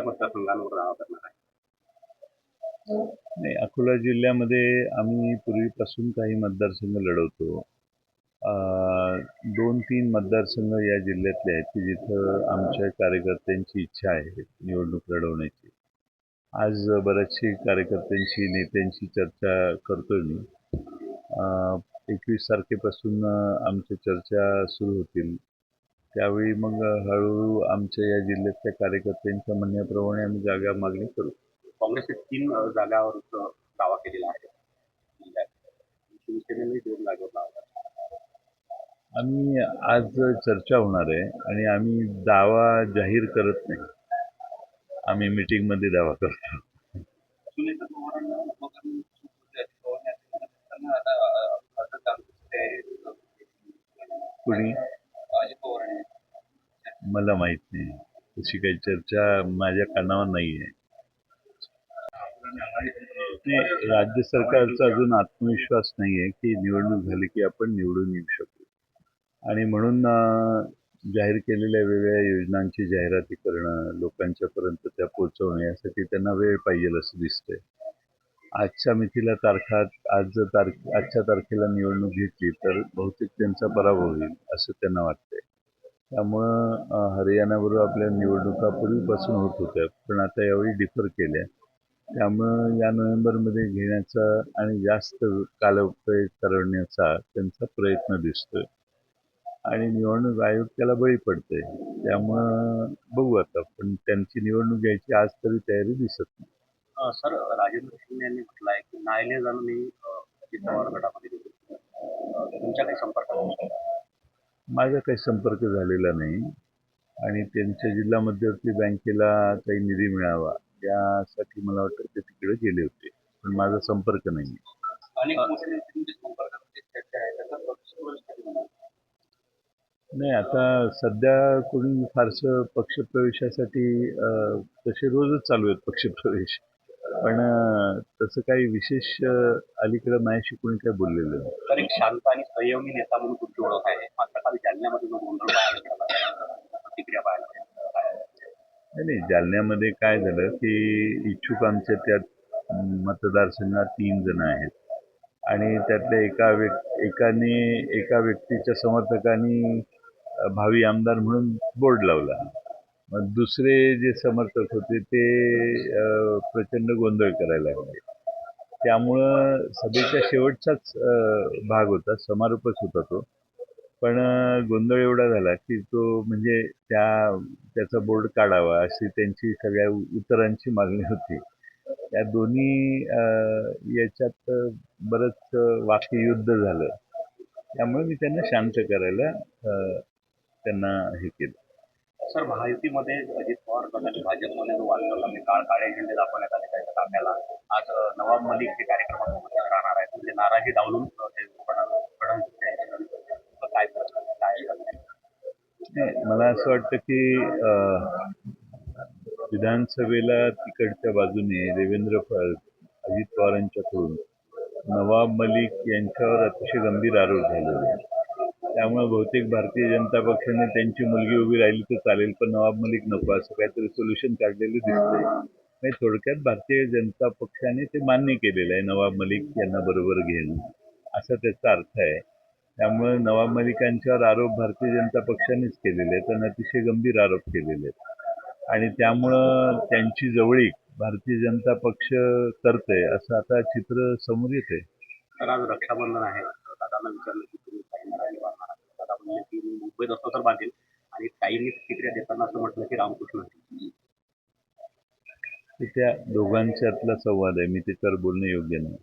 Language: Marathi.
कुठल्या मतदारसंघांवर दावा करणार आहे? नाही अकोला जिल्ह्यामध्ये आम्ही पूर्वीपासून काही मतदारसंघ लढवतो. दोन तीन मतदारसंघ या जिल्ह्यातले आहेत की जिथं आमच्या कार्यकर्त्यांची इच्छा आहे निवडणूक लढवण्याची. आज बऱ्याचशी कार्यकर्त्यांशी नेत्यांशी चर्चा करतोय मी. एकवीस तारखेपासून आमच्या चर्चा सुरू होतील. त्यावेळी मग हळूहळू आमच्या या जिल्ह्यातल्या कार्यकर्त्यांच्या म्हणण्याप्रमाणे आम्ही जागा मागणी करू. काँग्रेसने तीन जागावर दावा केलेला आहे. जिल्ह्यात. शिवसेनेने दोन जागेवर दावा केला. आम्ही आज चर्चा होणार आहे आणि आम्ही दावा जाहीर करत नाही. आम्ही मीटिंगमध्ये दावा करतो. सुनीता पवारांना उपकरण अजित पवार यांनी असताना आता अ, अर्ज चालू आहे. कुणी अजित पवार यांनी मला माहीत नाही. तशी काही चर्चा माझ्या कानावर नाही आहे राज्य सरकारचा अजून आत्मविश्वास नाही आहे की निवडणूक झाली की आपण निवडून येऊ शकू. आणि म्हणून जाहीर केलेल्या वेगवेगळ्या योजनांची जाहिराती करणं लोकांच्यापर्यंत त्या पोहोचवणं यासाठी त्यांना वेळ पाहिजे असं दिसतंय. आजच्या मितीला तारखा आज जर तारखे आजच्या तारखेला निवडणूक घेतली तर बहुतेक त्यांचा पराभव होईल असं त्यांना वाटतंय. त्यामुळं हरियाणाबरोबर आपल्या निवडणुका पूर्वीपासून होत होत्या पण आता यावेळी डिफर केल्या. त्यामुळं या नोव्हेंबरमध्ये घेण्याचा आणि जास्त कालप्रयोग करण्याचा त्यांचा प्रयत्न दिसतोय. आणि निवडणूक आयोग त्याला बळी पडते त्यामुळं बघू आता पण त्यांची निवडणूक घ्यायची आज तरी तयारी दिसत नाही. सर राजेंद्र शिंदे यांनी म्हटलं आहे की नाईलेजानं मी अजित पवार गटामध्ये तुमच्या काही संपर्क माझा काही संपर्क झालेला नाही. आणि त्यांच्या जिल्हा मध्यवर्ती बँकेला काही निधी मिळावा यासाठी मला वाटतं ते तिकडे गेले होते. पण माझा संपर्क नाही? नाही आता सध्या कोणी फारसं पक्षप्रवेशासाठी तसे रोजच चालू आहेत पक्षप्रवेश पण तसं काही विशेष अलीकडं माझ्याशी कोणी काही बोललेलं नाही. शांत आणि संयमी नेता म्हणून तुमची ओळख आहे. मात्र काल जालन्यामध्ये जो गोंधळ प्रतिक्रिया नाही नाही जालन्यामध्ये काय झालं की इच्छुक आमच्या त्यात मतदारसंघात तीन जण आहेत. आणि त्यातल्या एका व्यक् एकाने एका व्यक्तीच्या समर्थकांनी भावी आमदार म्हणून बोर्ड लावला. मग दुसरे जे समर्थक होते ते प्रचंड गोंधळ करायला लागले. त्यामुळं सभेच्या शेवटचाच भाग होता समारोपच होता तो. पण गोंधळ एवढा झाला की तो म्हणजे त्या त्याचा बोर्ड काढावा अशी त्यांची सगळ्या उत्तरांची मागणी होती. त्या दोन्ही याच्यात बरंच वाक्ययुद्ध झालं. त्यामुळे मी त्यांना शांत करायला त्यांना हे केलं. सर महायुतीमध्ये अजित पवार गट भाजपमध्ये जो वादळला मी काळ काळे झेंडे दाखवण्यात आले त्याच्या काम्याला आज नवाब मलिक हे कार्यक्रमात राहणार आहेत. म्हणजे नाराजी डावलून मला असं वाटतं की विधानसभेला तिकडच्या बाजूने देवेंद्र फड अजित पवारांच्याकडून नवाब मलिक यांच्यावर अतिशय गंभीर आरोप झालेले आहे त्यामुळे बहुतेक भारतीय जनता पक्षाने त्यांची मुलगी उभी राहिली तर चालेल पण नवाब मलिक नको असं काहीतरी सोल्युशन काढलेलं दिसतंय. म्हणजे थोडक्यात भारतीय जनता पक्षाने ते मान्य केलेलं आहे नवाब मलिक यांना बरोबर घेणं. असा त्याचा अर्थ आहे. त्यामुळे नवाब मलिकांच्यावर आरोप भारतीय जनता पक्षानेच केलेले आहेत. आणि अतिशय गंभीर आरोप केलेले आहेत. आणि त्यामुळं त्यांची जवळीक भारतीय जनता पक्ष करतंय असं आता चित्र समोर येते तर आज रक्षाबंधन आहे. दादांना विचारलं की तुम्ही. दादा म्हणले की मी मुंबईत असतो तर बांधेल. आणि ताईंनी प्रतिक्रिया देताना असं म्हटलं की रामकृष्ण त्या दोघांच्यातला संवाद आहे. मी त्याच्यावर बोलणं योग्य नाही.